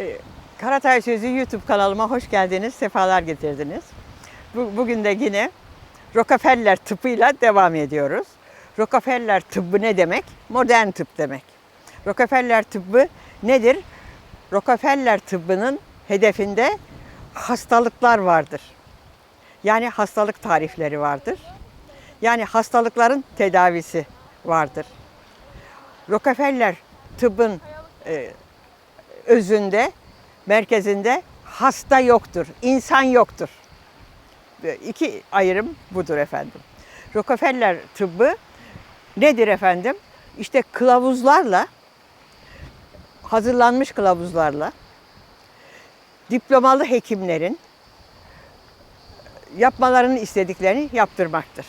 Ee, Karatay Sözü YouTube kanalıma hoş geldiniz, sefalar getirdiniz. Bu- Bugün de yine Rockefeller tıbbıyla devam ediyoruz. Rockefeller tıbbı ne demek? Modern tıp demek. Rockefeller tıbbı nedir? Rockefeller tıbbının hedefinde hastalıklar vardır. Yani hastalık tarifleri vardır. Yani hastalıkların tedavisi vardır. Rockefeller tıbbın e, özünde, merkezinde hasta yoktur, insan yoktur. İki ayrım budur efendim. Rockefeller tıbbı nedir efendim? İşte kılavuzlarla, hazırlanmış kılavuzlarla, diplomalı hekimlerin yapmalarını istediklerini yaptırmaktır.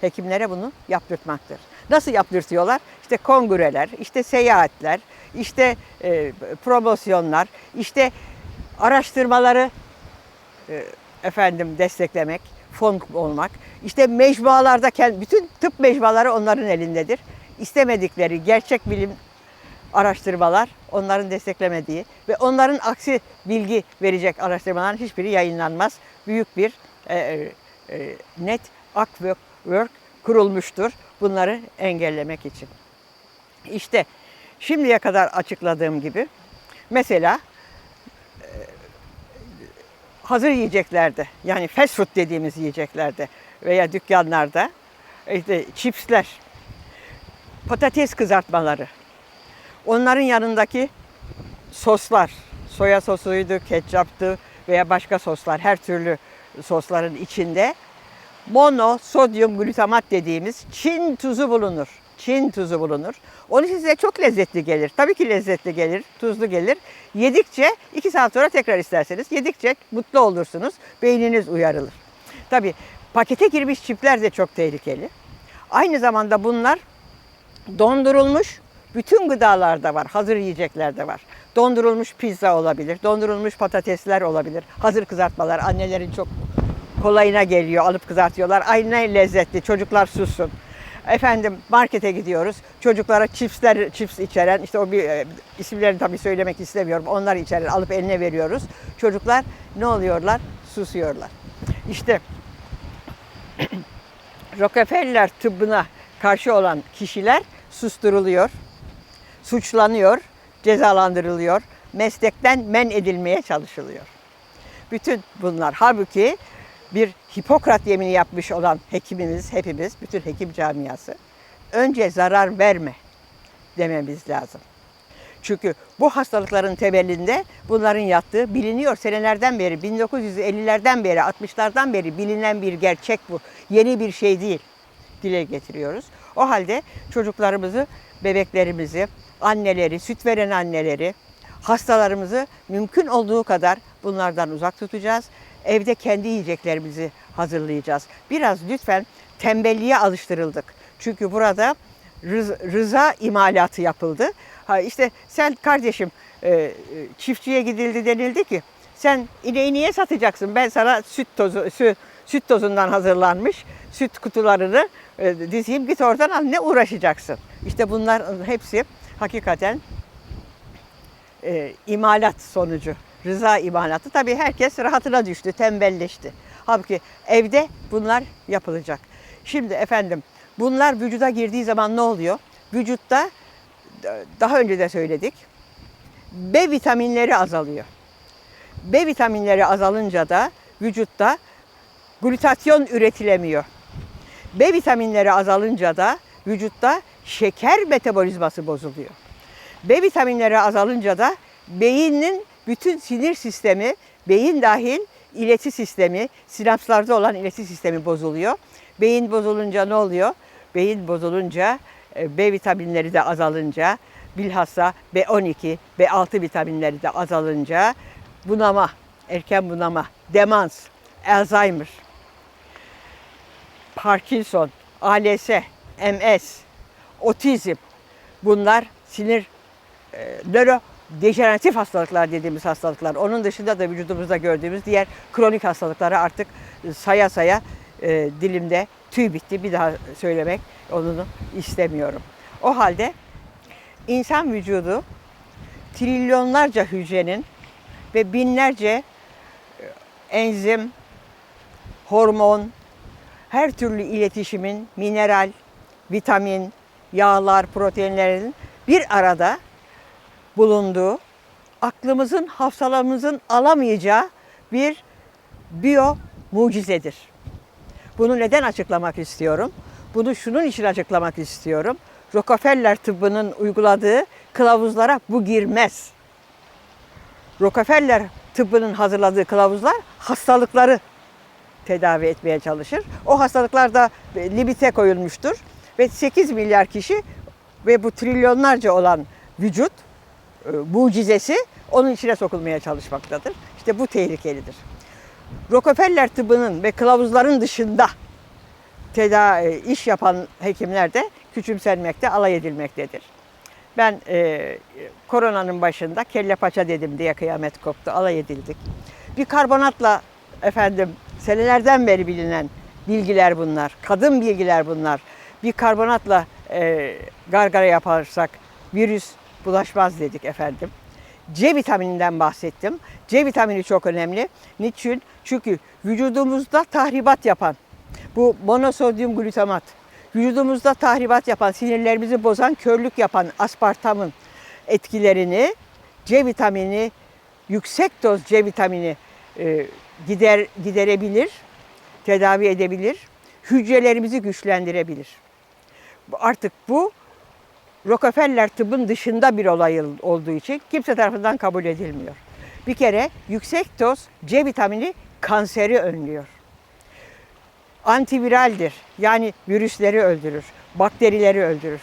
Hekimlere bunu yaptırtmaktır. Nasıl yaptırtıyorlar? İşte kongreler, işte seyahatler, işte e, promosyonlar, işte araştırmaları e, efendim desteklemek, fon olmak. İşte mecmualarda bütün tıp mecmuaları onların elindedir. İstemedikleri gerçek bilim araştırmalar onların desteklemediği ve onların aksi bilgi verecek araştırmaların hiçbiri yayınlanmaz. Büyük bir e, e, e, net work kurulmuştur bunları engellemek için. İşte şimdiye kadar açıkladığım gibi mesela e, hazır yiyeceklerde yani fast food dediğimiz yiyeceklerde veya dükkanlarda işte chipsler, patates kızartmaları, onların yanındaki soslar, soya sosuydu, ketçaptı veya başka soslar, her türlü sosların içinde mono sodyum glutamat dediğimiz Çin tuzu bulunur. Çin tuzu bulunur. Onu size çok lezzetli gelir. Tabii ki lezzetli gelir, tuzlu gelir. Yedikçe iki saat sonra tekrar isterseniz yedikçe mutlu olursunuz. Beyniniz uyarılır. Tabii pakete girmiş çipler de çok tehlikeli. Aynı zamanda bunlar dondurulmuş bütün gıdalarda var, hazır yiyeceklerde var. Dondurulmuş pizza olabilir, dondurulmuş patatesler olabilir, hazır kızartmalar annelerin çok kolayına geliyor, alıp kızartıyorlar. Ay ne lezzetli, çocuklar sussun. Efendim markete gidiyoruz. Çocuklara çipsler, çips içeren, işte o bir e, isimlerini tabii söylemek istemiyorum. Onlar içeren alıp eline veriyoruz. Çocuklar ne oluyorlar? Susuyorlar. İşte Rockefeller tıbbına karşı olan kişiler susturuluyor, suçlanıyor, cezalandırılıyor, meslekten men edilmeye çalışılıyor. Bütün bunlar halbuki bir Hipokrat yemini yapmış olan hekimimiz, hepimiz, bütün hekim camiası önce zarar verme dememiz lazım. Çünkü bu hastalıkların temelinde bunların yattığı biliniyor. Senelerden beri, 1950'lerden beri, 60'lardan beri bilinen bir gerçek bu. Yeni bir şey değil. Dile getiriyoruz. O halde çocuklarımızı, bebeklerimizi, anneleri, süt veren anneleri, hastalarımızı mümkün olduğu kadar bunlardan uzak tutacağız. Evde kendi yiyeceklerimizi hazırlayacağız. Biraz lütfen tembelliğe alıştırıldık. Çünkü burada rız- rıza imalatı yapıldı. Ha işte sen kardeşim e, e, çiftçiye gidildi denildi ki sen ineği niye satacaksın? Ben sana süt tozu sü- süt tozundan hazırlanmış süt kutularını e, dizeyim git oradan al ne uğraşacaksın? İşte bunlar hepsi hakikaten e, imalat sonucu. Rıza imalatı. Tabii herkes rahatına düştü, tembelleşti. Halbuki evde bunlar yapılacak. Şimdi efendim bunlar vücuda girdiği zaman ne oluyor? Vücutta d- daha önce de söyledik. B vitaminleri azalıyor. B vitaminleri azalınca da vücutta glutatyon üretilemiyor. B vitaminleri azalınca da vücutta şeker metabolizması bozuluyor. B vitaminleri azalınca da beynin bütün sinir sistemi, beyin dahil ileti sistemi, sinapslarda olan ileti sistemi bozuluyor. Beyin bozulunca ne oluyor? Beyin bozulunca e, B vitaminleri de azalınca, bilhassa B12, B6 vitaminleri de azalınca bunama, erken bunama, demans, Alzheimer, Parkinson, ALS, MS, otizm bunlar sinir e, nöro dejeneratif hastalıklar dediğimiz hastalıklar. Onun dışında da vücudumuzda gördüğümüz diğer kronik hastalıkları artık saya saya e, dilimde tüy bitti. Bir daha söylemek onu istemiyorum. O halde insan vücudu trilyonlarca hücrenin ve binlerce e, enzim, hormon, her türlü iletişimin, mineral, vitamin, yağlar, proteinlerin bir arada bulunduğu, aklımızın, hafsalamızın alamayacağı bir biyo mucizedir. Bunu neden açıklamak istiyorum? Bunu şunun için açıklamak istiyorum. Rockefeller tıbbının uyguladığı kılavuzlara bu girmez. Rockefeller tıbbının hazırladığı kılavuzlar hastalıkları tedavi etmeye çalışır. O hastalıklarda limite koyulmuştur ve 8 milyar kişi ve bu trilyonlarca olan vücut e, mucizesi onun içine sokulmaya çalışmaktadır. İşte bu tehlikelidir. Rockefeller tıbbının ve kılavuzların dışında tedavi iş yapan hekimler de küçümsenmekte, alay edilmektedir. Ben e, koronanın başında kelle paça dedim diye kıyamet koptu, alay edildik. Bir karbonatla efendim senelerden beri bilinen bilgiler bunlar, kadın bilgiler bunlar. Bir karbonatla e, gargara yaparsak virüs bulaşmaz dedik efendim. C vitamininden bahsettim. C vitamini çok önemli. Niçin? Çünkü vücudumuzda tahribat yapan bu monosodyum glutamat, vücudumuzda tahribat yapan, sinirlerimizi bozan, körlük yapan aspartamın etkilerini C vitamini, yüksek doz C vitamini e, gider giderebilir, tedavi edebilir, hücrelerimizi güçlendirebilir. Artık bu Rockefeller tıbbın dışında bir olay olduğu için kimse tarafından kabul edilmiyor. Bir kere yüksek doz C vitamini kanseri önlüyor. Antiviraldir. Yani virüsleri öldürür, bakterileri öldürür.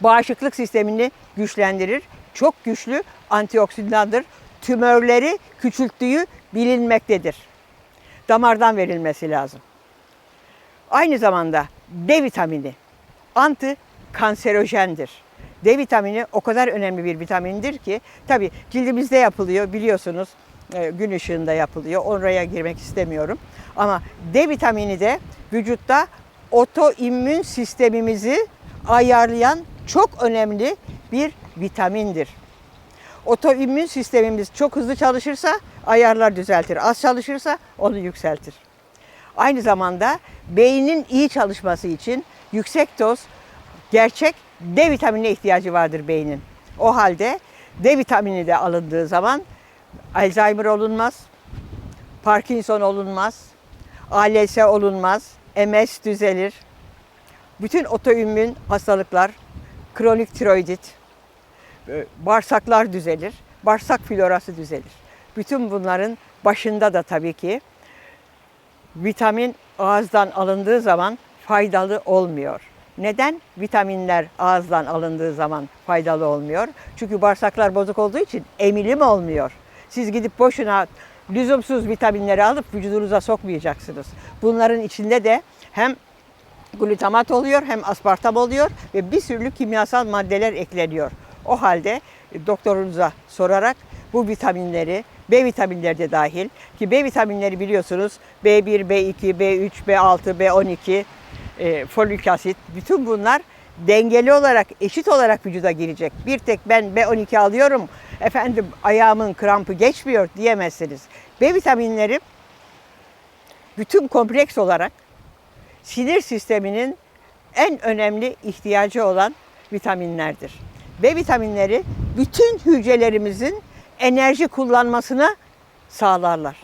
Bağışıklık sistemini güçlendirir. Çok güçlü antioksidandır. Tümörleri küçülttüğü bilinmektedir. Damardan verilmesi lazım. Aynı zamanda D vitamini anti kanserojendir. D vitamini o kadar önemli bir vitamindir ki tabi cildimizde yapılıyor biliyorsunuz e, gün ışığında yapılıyor. Oraya girmek istemiyorum. Ama D vitamini de vücutta otoimmün sistemimizi ayarlayan çok önemli bir vitamindir. Otoimmün sistemimiz çok hızlı çalışırsa ayarlar düzeltir. Az çalışırsa onu yükseltir. Aynı zamanda beynin iyi çalışması için yüksek doz gerçek D vitaminine ihtiyacı vardır beynin. O halde D vitamini de alındığı zaman Alzheimer olunmaz, Parkinson olunmaz, ALS olunmaz, MS düzelir. Bütün otoimmün hastalıklar, kronik tiroidit, e, bağırsaklar düzelir, bağırsak florası düzelir. Bütün bunların başında da tabii ki vitamin ağızdan alındığı zaman faydalı olmuyor. Neden? Vitaminler ağızdan alındığı zaman faydalı olmuyor. Çünkü bağırsaklar bozuk olduğu için emilim olmuyor. Siz gidip boşuna lüzumsuz vitaminleri alıp vücudunuza sokmayacaksınız. Bunların içinde de hem glutamat oluyor hem aspartam oluyor ve bir sürü kimyasal maddeler ekleniyor. O halde e, doktorunuza sorarak bu vitaminleri, B vitaminleri de dahil ki B vitaminleri biliyorsunuz B1, B2, B3, B6, B12, e, folik asit bütün bunlar dengeli olarak, eşit olarak vücuda girecek. Bir tek ben B12 alıyorum, efendim ayağımın krampı geçmiyor diyemezsiniz. B vitaminleri bütün kompleks olarak sinir sisteminin en önemli ihtiyacı olan vitaminlerdir. B vitaminleri bütün hücrelerimizin enerji kullanmasını sağlarlar.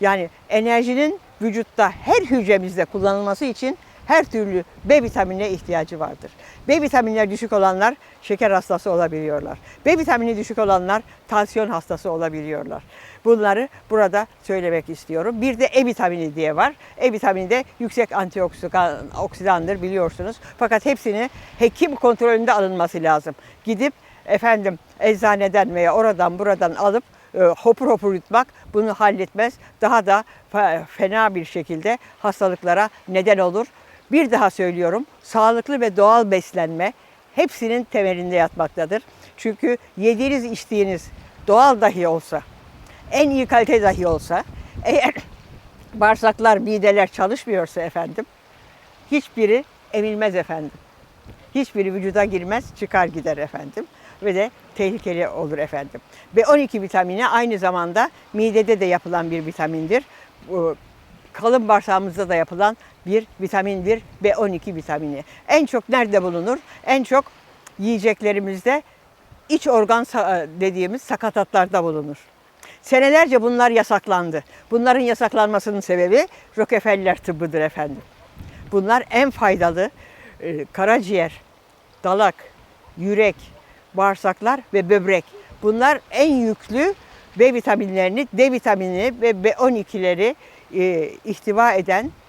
Yani enerjinin vücutta her hücremizde kullanılması için her türlü B vitaminine ihtiyacı vardır. B vitaminleri düşük olanlar şeker hastası olabiliyorlar. B vitamini düşük olanlar tansiyon hastası olabiliyorlar. Bunları burada söylemek istiyorum. Bir de E vitamini diye var. E vitamini de yüksek antioksidandır biliyorsunuz. Fakat hepsini hekim kontrolünde alınması lazım. Gidip efendim eczaneden veya oradan buradan alıp e, hopur hopur yutmak bunu halletmez. Daha da fena bir şekilde hastalıklara neden olur. Bir daha söylüyorum, sağlıklı ve doğal beslenme hepsinin temelinde yatmaktadır. Çünkü yediğiniz içtiğiniz doğal dahi olsa, en iyi kalite dahi olsa, eğer bağırsaklar, mideler çalışmıyorsa efendim, hiçbiri emilmez efendim. Hiçbiri vücuda girmez, çıkar gider efendim. ve de tehlikeli olur efendim. B12 vitamini aynı zamanda midede de yapılan bir vitamindir. Kalın bağırsağımızda da yapılan bir vitamindir B12 vitamini. En çok nerede bulunur? En çok yiyeceklerimizde iç organ sa- dediğimiz sakatatlarda bulunur. Senelerce bunlar yasaklandı. Bunların yasaklanmasının sebebi Rockefeller tıbbıdır efendim. Bunlar en faydalı e, karaciğer, dalak, yürek, bağırsaklar ve böbrek. Bunlar en yüklü B vitaminlerini, D vitamini ve B12'leri e, ihtiva eden e, e,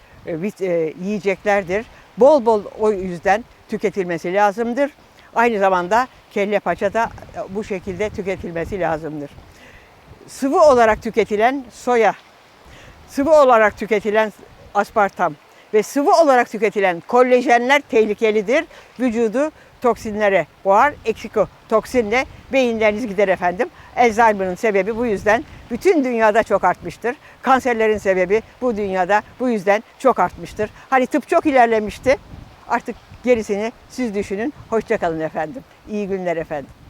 yiyeceklerdir. Bol bol o yüzden tüketilmesi lazımdır. Aynı zamanda kelle paça da e, bu şekilde tüketilmesi lazımdır. Sıvı olarak tüketilen soya, sıvı olarak tüketilen aspartam ve sıvı olarak tüketilen kollajenler tehlikelidir. Vücudu toksinlere boğar. Eksiko toksinle beyinleriniz gider efendim. Alzheimer'ın sebebi bu yüzden bütün dünyada çok artmıştır. Kanserlerin sebebi bu dünyada bu yüzden çok artmıştır. Hani tıp çok ilerlemişti. Artık gerisini siz düşünün. Hoşçakalın efendim. İyi günler efendim.